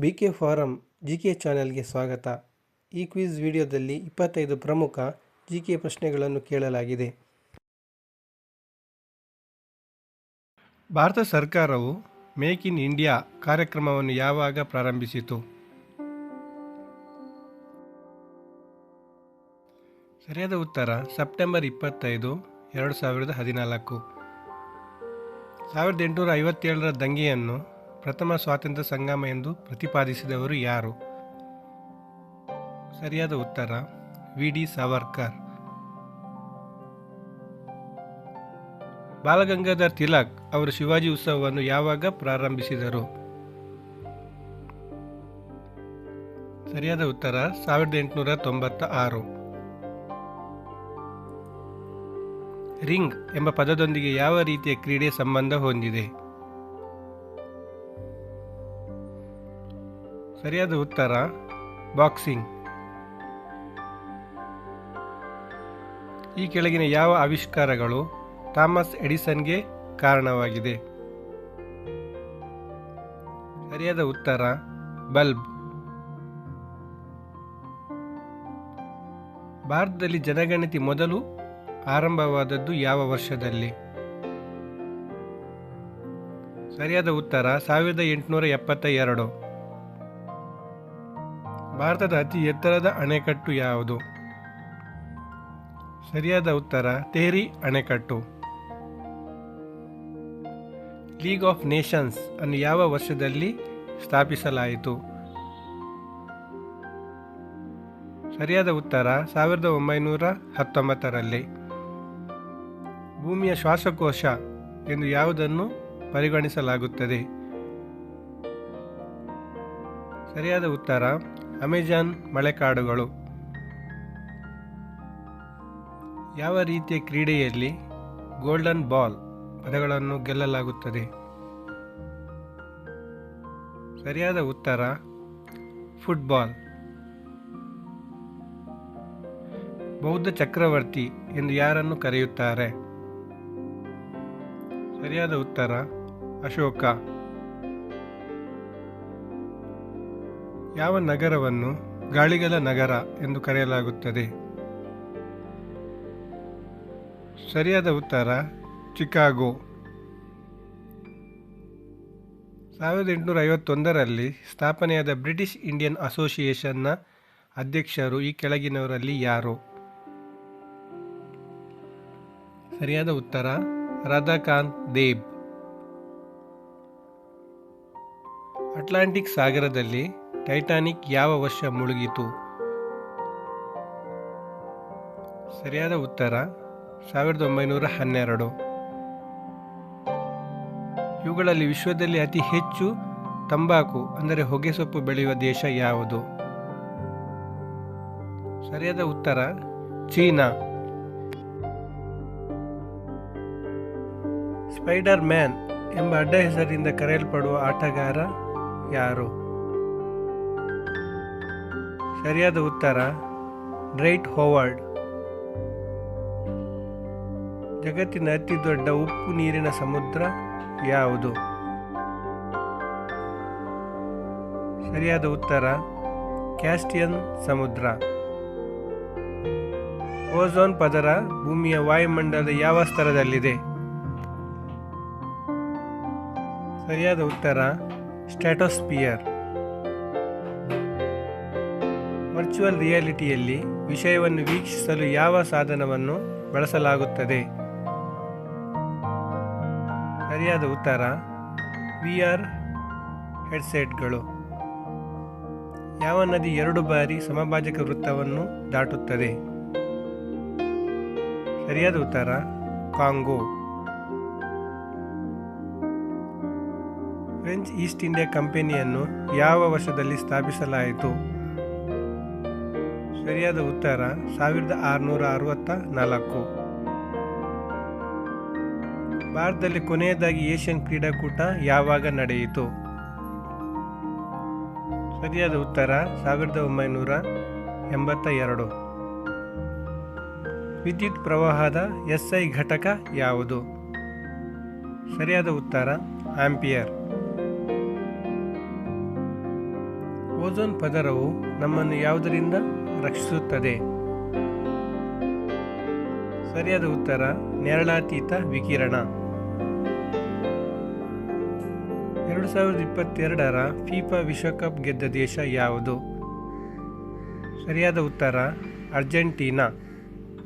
B K farm G K ಚಾನೆಲ್ಗೆ ಸ್ವಾಗತ. ಈ ಕ್ವಿಜ್ ವಿಡಿಯೋದಲ್ಲಿ ಇಪ್ಪತ್ತೈದು ಪ್ರಮುಖ ಜಿ ಕೆ ಪ್ರಶ್ನೆಗಳನ್ನು ಕೇಳಲಾಗಿದೆ. ಭಾರತ ಸರ್ಕಾರವು ಮೇಕ್ ಇನ್ ಇಂಡಿಯಾ ಕಾರ್ಯಕ್ರಮವನ್ನು ಯಾವಾಗ ಪ್ರಾರಂಭಿಸಿತು? ಸರಿಯಾದ ಉತ್ತರ ಸೆಪ್ಟೆಂಬರ್ ಇಪ್ಪತ್ತೈದು, ಎರಡು ಸಾವಿರದ ಹದಿನಾಲ್ಕು. ಸಾವಿರದ ಎಂಟುನೂರ ಐವತ್ತೇಳರ ದಂಗೆಯನ್ನು ಪ್ರಥಮ ಸ್ವಾತಂತ್ರ್ಯ ಸಂಗಮ ಎಂದು ಪ್ರತಿಪಾದಿಸಿದವರು ಯಾರು? ಸರಿಯಾದ ಉತ್ತರ, ವಿ. ಡಿ. ಸಾವರ್ಕರ್. ಬಾಲಗಂಗಾಧರ್ ತಿಲಕ್ ಅವರು ಶಿವಾಜಿ ಉತ್ಸವವನ್ನು ಯಾವಾಗ ಪ್ರಾರಂಭಿಸಿದರು? ಸರಿಯಾದ ಉತ್ತರ, ಸಾವಿರದ ಎಂಟುನೂರ ತೊಂಬತ್ತ ಆರು ರಿಂಗ್ ಎಂಬ ಪದದೊಂದಿಗೆ ಯಾವ ರೀತಿಯ ಕ್ರೀಡೆ ಸಂಬಂಧ ಹೊಂದಿದೆ? ಸರಿಯಾದ ಉತ್ತರ, ಬಾಕ್ಸಿಂಗ್. ಈ ಕೆಳಗಿನ ಯಾವ ಆವಿಷ್ಕಾರಗಳು ಥಾಮಸ್ ಎಡಿಸನ್ಗೆ ಕಾರಣವಾಗಿದೆ? ಸರಿಯಾದ ಉತ್ತರ, ಬಲ್ಬ್. ಭಾರತದಲ್ಲಿ ಜನಗಣತಿ ಮೊದಲು ಆರಂಭವಾದದ್ದು ಯಾವ ವರ್ಷದಲ್ಲಿ? ಸರಿಯಾದ ಉತ್ತರ, ಸಾವಿರದ ಎಂಟುನೂರ ಎಪ್ಪತ್ತ ಎರಡು ಭಾರತದ ಅತಿ ಎತ್ತರದ ಅಣೆಕಟ್ಟು ಯಾವುದು? ಸರಿಯಾದ ಉತ್ತರ ತೇರಿ ಅಣೆಕಟ್ಟು. ಲೀಗ್ ಆಫ್ ನೇಷನ್ಸ್ ಅನ್ನು ಯಾವ ವರ್ಷದಲ್ಲಿ ಸ್ಥಾಪಿಸಲಾಯಿತು? ಸರಿಯಾದ ಉತ್ತರ, ಸಾವಿರದ ಒಂಬೈನೂರ ಹತ್ತೊಂಬತ್ತರಲ್ಲಿ. ಭೂಮಿಯ ಶ್ವಾಸಕೋಶ ಎಂದು ಯಾವುದನ್ನು ಪರಿಗಣಿಸಲಾಗುತ್ತದೆ? ಸರಿಯಾದ ಉತ್ತರ ಅಮೆಜಾನ್ ಮಳೆಕಾಡುಗಳು. ಯಾವ ರೀತಿಯ ಕ್ರೀಡೆಯಲ್ಲಿ ಗೋಲ್ಡನ್ ಬಾಲ್ ಪದಗಳನ್ನು ಗೆಲ್ಲಲಾಗುತ್ತದೆ? ಸರಿಯಾದ ಉತ್ತರ, ಫುಟ್ಬಾಲ್. ಬೌದ್ಧ ಚಕ್ರವರ್ತಿ ಎಂದು ಯಾರನ್ನು ಕರೆಯುತ್ತಾರೆ? ಸರಿಯಾದ ಉತ್ತರ, ಅಶೋಕ. ಯಾವ ನಗರವನ್ನು ಗಾಳಿಗಳ ನಗರ ಎಂದು ಕರೆಯಲಾಗುತ್ತದೆ? ಸರಿಯಾದ ಉತ್ತರ, ಚಿಕಾಗೋ. ಸಾವಿರದ ಎಂಟುನೂರ ಐವತ್ತೊಂದರಲ್ಲಿ ಸ್ಥಾಪನೆಯಾದ ಬ್ರಿಟಿಷ್ ಇಂಡಿಯನ್ ಅಸೋಸಿಯೇಷನ್ನ ಅಧ್ಯಕ್ಷರು ಈ ಕೆಳಗಿನವರಲ್ಲಿ ಯಾರು? ಸರಿಯಾದ ಉತ್ತರ, ರಾಧಾಕಾಂತ್ ದೇಬ್. ಅಟ್ಲಾಂಟಿಕ್ ಸಾಗರದಲ್ಲಿ ಟೈಟಾನಿಕ್ ಯಾವ ವರ್ಷ ಮುಳುಗಿತು? ಸರಿಯಾದ ಉತ್ತರ, ಸಾವಿರದ ಒಂಬೈನೂರ ಹನ್ನೆರಡು. ಇವುಗಳಲ್ಲಿ ವಿಶ್ವದಲ್ಲಿ ಅತಿ ಹೆಚ್ಚು ತಂಬಾಕು, ಅಂದರೆ ಹೊಗೆಸೊಪ್ಪು ಬೆಳೆಯುವ ದೇಶ ಯಾವುದು? ಸರಿಯಾದ ಉತ್ತರ, ಚೀನಾ. ಸ್ಪೈಡರ್ ಮ್ಯಾನ್ ಎಂಬ ಅಡ್ಡ ಹೆಸರಿಂದ ಕರೆಯಲ್ಪಡುವ ಆಟಗಾರ ಯಾರು? ಸರಿಯಾದ ಉತ್ತರ ಡ್ರೈಟ್ ಹೋವರ್ಡ್ ಜಗತ್ತಿನ ಅತಿ ದೊಡ್ಡ ಉಪ್ಪು ನೀರಿನ ಸಮುದ್ರ ಯಾವುದು? ಸರಿಯಾದ ಉತ್ತರ ಕ್ಯಾಸ್ಟಿಯನ್ ಸಮುದ್ರ. ಓಝೋನ್ ಪದರ ಭೂಮಿಯ ವಾಯುಮಂಡಲದ ಯಾವ ಸ್ತರದಲ್ಲಿದೆ? ಸರಿಯಾದ ಉತ್ತರ ಸ್ಟ್ಯಾಟೋಸ್ಪಿಯರ್ ವರ್ಚುವಲ್ ರಿಯಾಲಿಟಿಯಲ್ಲಿ ವಿಷಯವನ್ನು ವೀಕ್ಷಿಸಲು ಯಾವ ಸಾಧನವನ್ನು ಬಳಸಲಾಗುತ್ತದೆ? ಸರಿಯಾದ ಉತ್ತರ ವಿ ಆರ್ ಹೆಡ್ಸೆಟ್ಗಳು. ಯಾವ ನದಿ ಎರಡು ಬಾರಿ ಸಮಭಾಜಕ ವೃತ್ತವನ್ನು ದಾಟುತ್ತದೆ? ಸರಿಯಾದ ಉತ್ತರ, ಕಾಂಗೋ. ಫ್ರೆಂಚ್ ಈಸ್ಟ್ ಇಂಡಿಯಾ ಕಂಪನಿಯನ್ನು ಯಾವ ವರ್ಷದಲ್ಲಿ ಸ್ಥಾಪಿಸಲಾಯಿತು? ಸರಿಯಾದ ಉತ್ತರ ಸಾವಿರದ ಆರುನೂರ ಅರವತ್ತ ನಾಲ್ಕು. ಭಾರತದಲ್ಲಿ ಕೊನೆಯದಾಗಿ ಏಷ್ಯನ್ ಕ್ರೀಡಾಕೂಟ ಯಾವಾಗ ನಡೆಯಿತು? ಸರಿಯಾದ ಉತ್ತರ ಸಾವಿರದ ಒಂಬೈನೂರ ಎಂಬತ್ತ ಎರಡು. ವಿದ್ಯುತ್ ಪ್ರವಾಹದ ಎಸ್ಐ ಘಟಕ ಯಾವುದು? ಸರಿಯಾದ ಉತ್ತರ ಆಂಪಿಯರ್. ಓಝೋನ್ ಪದರವು ನಮ್ಮನ್ನು ಯಾವುದರಿಂದ ರಕ್ಷಿಸುತ್ತದೆ? ಸರಿಯಾದ ಉತ್ತರ ನೇರಳಾತೀತ ವಿಕಿರಣ. ಎರಡು ಸಾವಿರದ ಇಪ್ಪತ್ತೆರಡರ ಫಿಫಾ ವಿಶ್ವಕಪ್ ಗೆದ್ದ ದೇಶ ಯಾವುದು? ಸರಿಯಾದ ಉತ್ತರ, ಅರ್ಜೆಂಟೀನಾ.